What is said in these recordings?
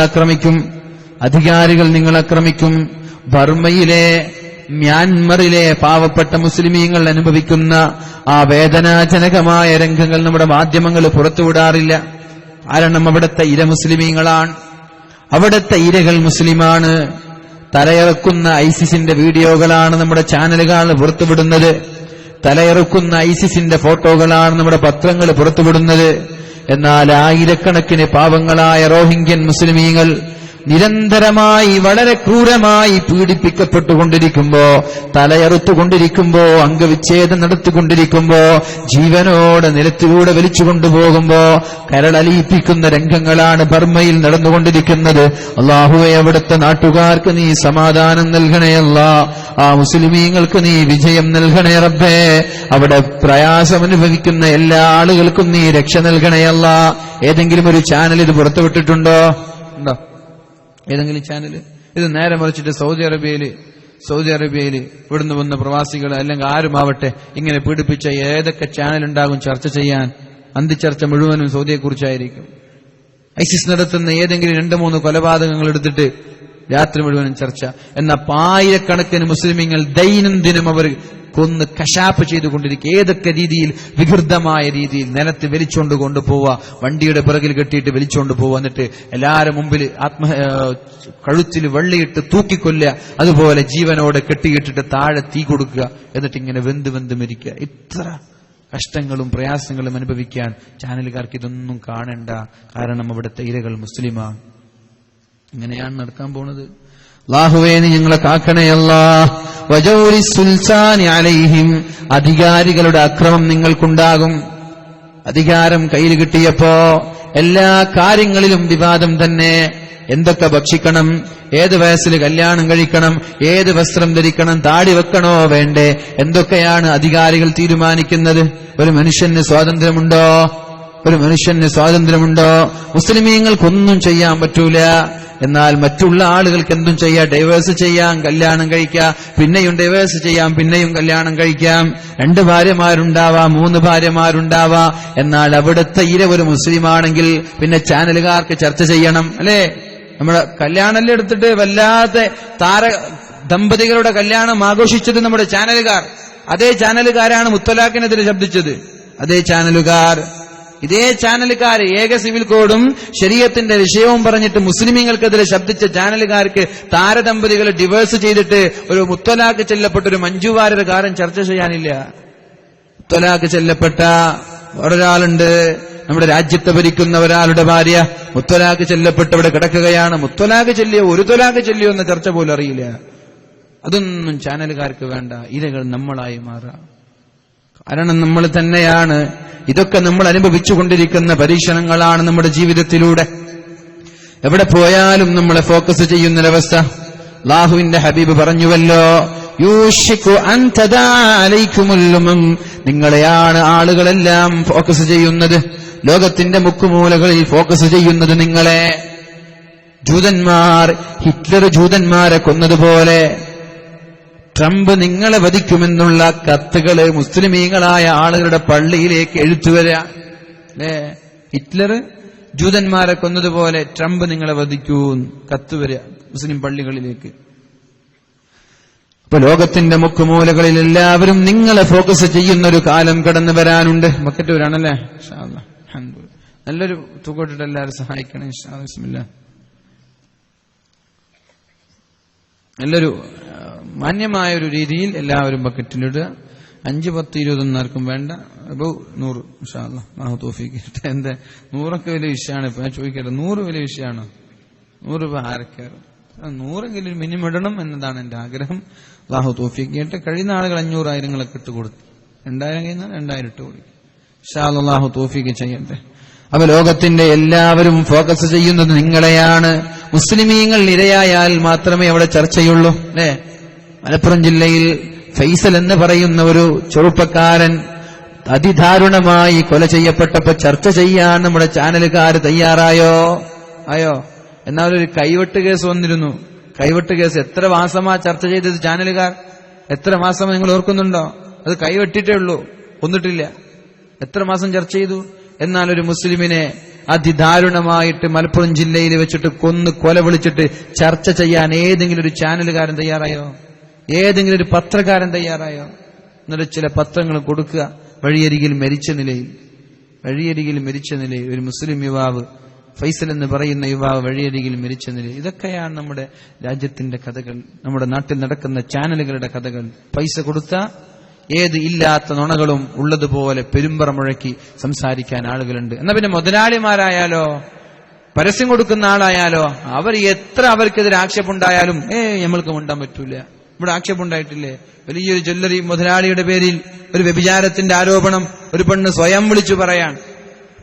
ആക്രമിക്കും അധികാരികൾ നിങ്ങൾ ആക്രമിക്കും ബർമ്മയിലെ മ്യാൻമറിലെ പാവപ്പെട്ട മുസ്ലിമീങ്ങൾ അനുഭവിക്കുന്ന ആ വേദനാജനകമായ രംഗങ്ങൾ നമ്മുടെ മാധ്യമങ്ങൾ പുറത്തുവിടാറില്ല. കാരണം അവിടുത്തെ ഇര മുസ്ലിമീങ്ങളാണ്. അവിടുത്തെ ഇരകൾ മുസ്ലിമാണ്. തലയിറക്കുന്ന ഐസിസിന്റെ വീഡിയോകളാണ് നമ്മുടെ ചാനലുകൾ പുറത്തുവിടുന്നത്. തലയിറക്കുന്ന ഐസിസിന്റെ ഫോട്ടോകളാണ് നമ്മുടെ പത്രങ്ങൾ പുറത്തുവിടുന്നത്. എന്നാൽ ആയിരക്കണക്കിന് പാവങ്ങളായ റോഹിംഗ്യൻ മുസ്ലിമീങ്ങൾ നിരന്തരമായി വളരെ ക്രൂരമായി പീഡിപ്പിക്കപ്പെട്ടുകൊണ്ടിരിക്കുമ്പോ തലയറുത്തുകൊണ്ടിരിക്കുമ്പോ അംഗവിച്ഛേദം നടത്തിക്കൊണ്ടിരിക്കുമ്പോ ജീവനോട് നിലത്തിലൂടെ വലിച്ചുകൊണ്ടുപോകുമ്പോ കരളലിയിപ്പിക്കുന്ന രംഗങ്ങളാണ് ബർമ്മയിൽ നടന്നുകൊണ്ടിരിക്കുന്നത്. അള്ളാഹുവെ അവിടുത്തെ നാട്ടുകാർക്ക് നീ സമാധാനം നൽകണേയല്ല ആ മുസ്ലിമീങ്ങൾക്ക് നീ വിജയം നൽകണേ റബ്ബേ. അവിടെ പ്രയാസം അനുഭവിക്കുന്ന എല്ലാ ആളുകൾക്കും നീ രക്ഷ നൽകണേയല്ല ഏതെങ്കിലും ഒരു ചാനൽ ഇത് പുറത്തുവിട്ടിട്ടുണ്ടോ? ഉണ്ടോ ഏതെങ്കിലും ചാനൽ ഇത് നേരെ മറിച്ചിട്ട് സൗദി അറേബ്യയിൽ സൗദി അറേബ്യയിൽ ഇവിടുന്ന് വന്ന പ്രവാസികൾ അല്ലെങ്കിൽ ആരുമാവട്ടെ ഇങ്ങനെ പീഡിപ്പിച്ച ഏതൊക്കെ ചാനൽ ഉണ്ടാകും ചർച്ച ചെയ്യാൻ അന്തിച്ചർച്ച മുഴുവനും സൗദിയെക്കുറിച്ചായിരിക്കും. ഐസിസ് നടത്തുന്ന ഏതെങ്കിലും രണ്ട് മൂന്ന് കൊലപാതകങ്ങൾ എടുത്തിട്ട് രാത്രി മുഴുവനും ചർച്ച. എന്ന ആയിരക്കണക്കിന് മുസ്ലിമീങ്ങൾ ദൈനംദിനം അവർ കൊന്ന് കശാപ്പ് ചെയ്തുകൊണ്ടിരിക്കുക. ഏതൊക്കെ രീതിയിൽ? വികൃതമായ രീതിയിൽ നിലത്ത് വലിച്ചുകൊണ്ട് കൊണ്ടുപോവുക വണ്ടിയുടെ പിറകിൽ കെട്ടിയിട്ട് വലിച്ചുകൊണ്ട് പോവുക. എന്നിട്ട് എല്ലാവരും മുമ്പിൽ ആത്മ കഴുത്തിൽ വെള്ളിയിട്ട് തൂക്കിക്കൊല്ലുക. അതുപോലെ ജീവനോടെ കെട്ടിയിട്ടിട്ട് താഴെ തീ കൊടുക്കുക. എന്നിട്ട് ഇങ്ങനെ വെന്ത് വെന്ത് മരിക്കുക. ഇത്ര കഷ്ടങ്ങളും പ്രയാസങ്ങളും അനുഭവിക്കാൻ ചാനലുകാർക്ക് ഇതൊന്നും കാണണ്ട. കാരണം അവിടുത്തെ ഇരകൾ മുസ്ലിമാണ് ഇങ്ങനെയാണ് നടക്കാൻ പോണത്. ലാഹുവേ നീ ഞങ്ങളെ കാക്കണയല്ല. വജൗരി സുൽസാനി അലൈഹിം അധികാരികളുടെ അക്രമം നിങ്ങൾക്കുണ്ടാകും. അധികാരം കയ്യിൽ കിട്ടിയപ്പോ എല്ലാ കാര്യങ്ങളിലും വിവാദം തന്നെ. എന്തൊക്കെ ഭക്ഷിക്കണം ഏത് വയസ്സിൽ കല്യാണം കഴിക്കണം ഏത് വസ്ത്രം ധരിക്കണം താടി വെക്കണോ വേണ്ടേ? എന്തൊക്കെയാണ് അധികാരികൾ തീരുമാനിക്കുന്നത്? ഒരു മനുഷ്യന് സ്വാതന്ത്ര്യമുണ്ടോ? ഒരു മനുഷ്യന് സ്വാതന്ത്ര്യമുണ്ടോ? മുസ്ലിമീങ്ങൾക്കൊന്നും ചെയ്യാൻ പറ്റൂല. എന്നാൽ മറ്റുള്ള ആളുകൾക്ക് എന്തും ചെയ്യാം. ഡൈവേഴ്സ് ചെയ്യാം കല്യാണം കഴിക്കാം. പിന്നെയും ഡൈവേഴ്സ് ചെയ്യാം പിന്നെയും കല്യാണം കഴിക്കാം. രണ്ട് ഭാര്യമാരുണ്ടാവാം മൂന്ന് ഭാര്യമാരുണ്ടാവാം. എന്നാൽ അവിടുത്തെ ഇര ഒരു മുസ്ലിമാണെങ്കിൽ പിന്നെ ചാനലുകാർക്ക് ചർച്ച ചെയ്യണം അല്ലേ? നമ്മുടെ കല്യാണല്ലേ എടുത്തിട്ട് വല്ലാത്ത താര ദമ്പതികളുടെ കല്യാണം ആഘോഷിച്ചത് നമ്മുടെ ചാനലുകാർ. അതേ ചാനലുകാരാണ് മുത്തലാഖിനെതിരെ ശബ്ദിച്ചത്. അതേ ചാനലുകാർ ഇതേ ചാനലുകാർ ഏക സിവിൽ കോഡും ശരീരത്തിന്റെ വിഷയവും പറഞ്ഞിട്ട് മുസ്ലിമീങ്ങൾക്കെതിരെ ശബ്ദിച്ച ചാനലുകാർക്ക് താരദമ്പതികൾ ഡിവേഴ്സ് ചെയ്തിട്ട് ഒരു മുത്തലാക്ക് ചെല്ലപ്പെട്ട ഒരു മഞ്ജുവാരുടെ കാര്യം ചർച്ച ചെയ്യാനില്ല. മുത്തലാക്ക് ചെല്ലപ്പെട്ട ഒരാളുണ്ട്. നമ്മുടെ രാജ്യത്തെ ഭരിക്കുന്ന ഒരാളുടെ ഭാര്യ മുത്തലാക്ക് ചെല്ലപ്പെട്ട് അവിടെ കിടക്കുകയാണ്. മുത്തലാക്ക് ചെല്ലിയോ ഒരു തൊലാക്ക് ചെല്ലിയോ എന്ന ചർച്ച പോലും അറിയില്ല. അതൊന്നും ചാനലുകാർക്ക് വേണ്ട. ഇരകൾ നമ്മളായി മാറാം. കാരണം നമ്മൾ തന്നെയാണ്. ഇതൊക്കെ നമ്മൾ അനുഭവിച്ചുകൊണ്ടിരിക്കുന്ന പരീക്ഷണങ്ങളാണ് നമ്മുടെ ജീവിതത്തിലൂടെ. എവിടെ പോയാലും നമ്മളെ ഫോക്കസ് ചെയ്യുന്നൊരവസ്ഥ ലാഹുവിന്റെ ഹബീബ് പറഞ്ഞുവല്ലോ യൂഷിക്കു അൻ തദാ അലൈക്കുമുൽ ഉമം. നിങ്ങളെയാണ് ആളുകളെല്ലാം ഫോക്കസ് ചെയ്യുന്നത്. ലോകത്തിന്റെ മുക്കുമൂലകളിൽ ഫോക്കസ് ചെയ്യുന്നത് നിങ്ങളെ. ജൂതന്മാർ ഹിറ്റ്ലർ ജൂതന്മാരെ കൊന്നതുപോലെ. ട്രംപ് നിങ്ങളെ വധിക്കുമെന്നുള്ള കത്തുകൾ മുസ്ലിമീങ്ങളായ ആളുകളുടെ പള്ളിയിലേക്ക് എഴുത്തുവരാ അല്ലേ? ഹിറ്റ്ലർ ജൂതന്മാരെ കൊന്നതുപോലെ ട്രംപ് നിങ്ങളെ വധിക്കൂ കത്തുവര മുസ്ലിം പള്ളികളിലേക്ക്. ഇപ്പൊ ലോകത്തിന്റെ മുക്കുമൂലകളിൽ എല്ലാവരും നിങ്ങളെ ഫോക്കസ് ചെയ്യുന്ന ഒരു കാലം കടന്നു വരാനുണ്ട്. മക്കറ്റൂരാണല്ലേ. നല്ലൊരു തുകട്ടിട്ട് എല്ലാവരും സഹായിക്കണേ. നല്ലൊരു മാന്യമായ ഒരു രീതിയിൽ എല്ലാവരും ബക്കറ്റിലിടുക. അഞ്ച് പത്ത് ഇരുപതൊന്നും ആർക്കും വേണ്ട. അപ്പോ നൂറ്. ഇൻഷാല്ല മാഹു തോഫിക്ക് എന്താ? നൂറൊക്കെ വലിയ വിഷയമാണ്. ഇപ്പൊ ഞാൻ ചോദിക്കട്ടെ നൂറ് വലിയ വിഷയമാണ്? നൂറ് രൂപ ആരൊക്കെയാണ് നൂറെങ്കിലും മിനിമം ഇടണം എന്നതാണ് എന്റെ ആഗ്രഹം. തോഫിക്ക് കേട്ട് കഴിയുന്ന ആളുകൾ അഞ്ഞൂറായിരങ്ങളൊക്കെ ഇട്ട് കൊടുത്തു. രണ്ടായിരം കഴിഞ്ഞാൽ രണ്ടായിരം ഇട്ട് കൊടുക്കും. ഷാലാഹു തോഫിക്ക് ചെയ്യട്ടെ. അപ്പൊ ലോകത്തിന്റെ എല്ലാവരും ഫോക്കസ് ചെയ്യുന്നത് നിങ്ങളെയാണ്. മുസ്ലിമീങ്ങൾ ഇരയായാൽ മാത്രമേ അവിടെ ചർച്ചയുള്ളൂ. അല്ലേ? മലപ്പുറം ജില്ലയിൽ ഫൈസൽ എന്ന് പറയുന്ന ഒരു ചെറുപ്പക്കാരൻ അതിദാരുണമായി കൊല ചെയ്യപ്പെട്ടപ്പോ ചർച്ച ചെയ്യാൻ നമ്മുടെ ചാനലുകാർ തയ്യാറായോ? ആയോ? എന്നാൽ ഒരു കൈവെട്ട് കേസ് വന്നിരുന്നു. കൈവെട്ട് കേസ് എത്ര മാസമാ ചർച്ച ചെയ്തത് ചാനലുകാർ? എത്ര മാസം നിങ്ങൾ ഓർക്കുന്നുണ്ടോ? അത് കൈവെട്ടിട്ടേ ഉള്ളൂ. കൊന്നിട്ടില്ല. എത്ര മാസം ചർച്ച ചെയ്തു? എന്നാൽ ഒരു മുസ്ലിമിനെ അതിദാരുണമായിട്ട് മലപ്പുറം ജില്ലയിൽ വെച്ചിട്ട് കൊന്ന് കൊല വിളിച്ചിട്ട് ചർച്ച ചെയ്യാൻ ഏതെങ്കിലും ഒരു ചാനലുകാരൻ തയ്യാറായോ? ഏതെങ്കിലും ഒരു പത്രക്കാരൻ തയ്യാറായോ? എന്നിട്ട് ചില പത്രങ്ങൾ കൊടുക്കുക. വഴിയരികിൽ മരിച്ച നിലയിൽ. വഴിയരികിൽ മരിച്ച നിലയിൽ. ഒരു മുസ്ലിം യുവാവ് ഫൈസൽ എന്ന് പറയുന്ന യുവാവ് വഴിയരികിൽ മരിച്ച നിലയിൽ. ഇതൊക്കെയാണ് നമ്മുടെ രാജ്യത്തിന്റെ കഥകൾ. നമ്മുടെ നാട്ടിൽ നടക്കുന്ന ചാനലുകളുടെ കഥകൾ. പൈസ കൊടുത്ത ഏത് ഇല്ലാത്ത നുണകളും ഉള്ളതുപോലെ പെരുമ്പറ മുഴക്കി സംസാരിക്കാൻ ആളുകളുണ്ട്. എന്നാ പിന്നെ മുതലാളിമാരായാലോ? പരസ്യം കൊടുക്കുന്ന ആളായാലോ? അവർ എത്ര അവർക്കെതിരെ ആക്ഷേപമുണ്ടായാലും ഏ നമ്മൾക്ക് മുണ്ടാൻ പറ്റൂല. ഇവിടെ ആക്ഷേപമുണ്ടായിട്ടില്ലേ വലിയൊരു ജ്വല്ലറി മുതലാളിയുടെ പേരിൽ ഒരു വ്യഭിചാരത്തിന്റെ ആരോപണം ഒരു പെണ്ണ് സ്വയം വിളിച്ചു പറയാൻ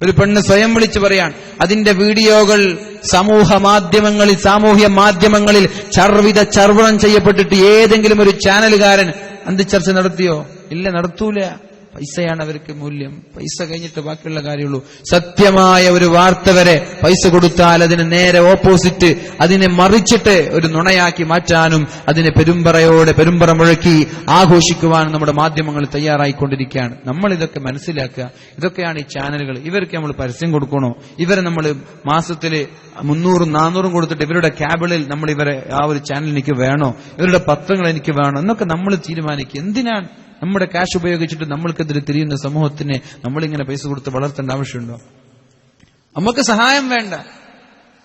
ഒരു പെണ്ണ് സ്വയം വിളിച്ചു പറയാൻ. അതിന്റെ വീഡിയോകൾ സമൂഹ മാധ്യമങ്ങളിൽ സാമൂഹ്യ മാധ്യമങ്ങളിൽ ചർവിത ചർവണം ചെയ്യപ്പെട്ടിട്ട് ഏതെങ്കിലും ഒരു ചാനലുകാരൻ അന്തിച്ചർച്ച നടത്തിയോ? ഇല്ല നടത്തൂല. പൈസയാണ് അവർക്ക് മൂല്യം. പൈസ കഴിഞ്ഞിട്ട് ബാക്കിയുള്ള കാര്യമുള്ളൂ. സത്യമായ ഒരു വാർത്ത വരെ പൈസ കൊടുത്താൽ അതിന് നേരെ ഓപ്പോസിറ്റ് അതിനെ മറിച്ചിട്ട് ഒരു നുണയാക്കി മാറ്റാനും അതിനെ പെരുമ്പറയോടെ പെരുമ്പറ മുഴക്കി ആഘോഷിക്കുവാനും നമ്മുടെ മാധ്യമങ്ങൾ തയ്യാറായിക്കൊണ്ടിരിക്കുകയാണ്. നമ്മൾ ഇതൊക്കെ മനസ്സിലാക്കുക. ഇതൊക്കെയാണ് ഈ ചാനലുകൾ. ഇവർക്ക് നമ്മൾ പരസ്യം കൊടുക്കണോ? ഇവരെ നമ്മൾ മാസത്തിൽ മുന്നൂറും നാനൂറും കൊടുത്തിട്ട് ഇവരുടെ ക്യാബിളിൽ നമ്മൾ ഇവരെ ആ ഒരു ചാനൽ എനിക്ക് വേണോ? ഇവരുടെ പത്രങ്ങൾ എനിക്ക് വേണോ? എന്നൊക്കെ നമ്മൾ തീരുമാനിക്കുക. എന്തിനാണ് നമ്മുടെ ക്യാഷ് ഉപയോഗിച്ചിട്ട് നമ്മൾക്കെതിരെ തിരിയുന്ന സമൂഹത്തിനെ നമ്മളിങ്ങനെ പൈസ കൊടുത്ത് വളർത്തേണ്ട ആവശ്യമുണ്ടോ? നമുക്ക് സഹായം വേണ്ട.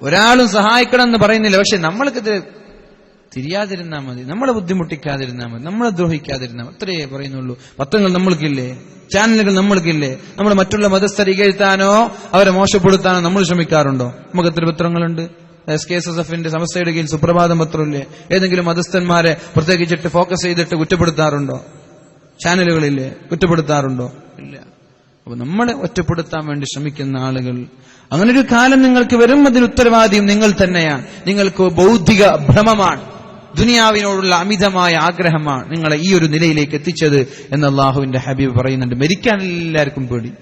ഒരാളും സഹായിക്കണം എന്ന് പറയുന്നില്ല. പക്ഷെ നമ്മൾക്കെതിരെ തിരിയാതിരുന്നാൽ മതി. നമ്മളെ ബുദ്ധിമുട്ടിക്കാതിരുന്നാൽ മതി. നമ്മളെ ദ്രോഹിക്കാതിരുന്നാൽ മതി. അത്രയേ പറയുന്നുള്ളൂ. പത്രങ്ങൾ നമ്മൾക്കില്ലേ? ചാനലുകൾ നമ്മൾക്കില്ലേ? നമ്മൾ മറ്റുള്ള മതസ്ഥരെ ഇകഴ്ത്താനോ അവരെ മോശപ്പെടുത്താനോ നമ്മൾ ശ്രമിക്കാറുണ്ടോ? നമുക്ക് എത്ര പത്രങ്ങളുണ്ട്? എസ് കെ എസ് എസ് എഫിന്റെ സമസ്തയുടെ കീഴിൽ സുപ്രഭാതം പത്രമില്ലേ? ഏതെങ്കിലും മതസ്ഥന്മാരെ പ്രത്യേകിച്ചിട്ട് ഫോക്കസ് ചെയ്തിട്ട് കുറ്റപ്പെടുത്താറുണ്ടോ? ചാനലുകളില്ലേ കുറ്റപ്പെടുത്താറുണ്ടോ? ഇല്ല. അപ്പൊ നമ്മളെ ഒറ്റപ്പെടുത്താൻ വേണ്ടി ശ്രമിക്കുന്ന ആളുകൾ അങ്ങനെ ഒരു കാലം നിങ്ങൾക്ക് വരും അതിന് ഉത്തരവാദിയും നിങ്ങൾ തന്നെയാണ്. നിങ്ങൾക്ക് ബൗദ്ധിക ഭ്രമമാണ്. ദുനിയാവിനോടുള്ള അമിതമായ ആഗ്രഹമാണ് നിങ്ങളെ ഈ ഒരു നിലയിലേക്ക് എത്തിച്ചത് എന്ന് അള്ളാഹുവിന്റെ ഹബീബ് പറയുന്നുണ്ട്. മരിക്കാൻ എല്ലാവർക്കും പേടി.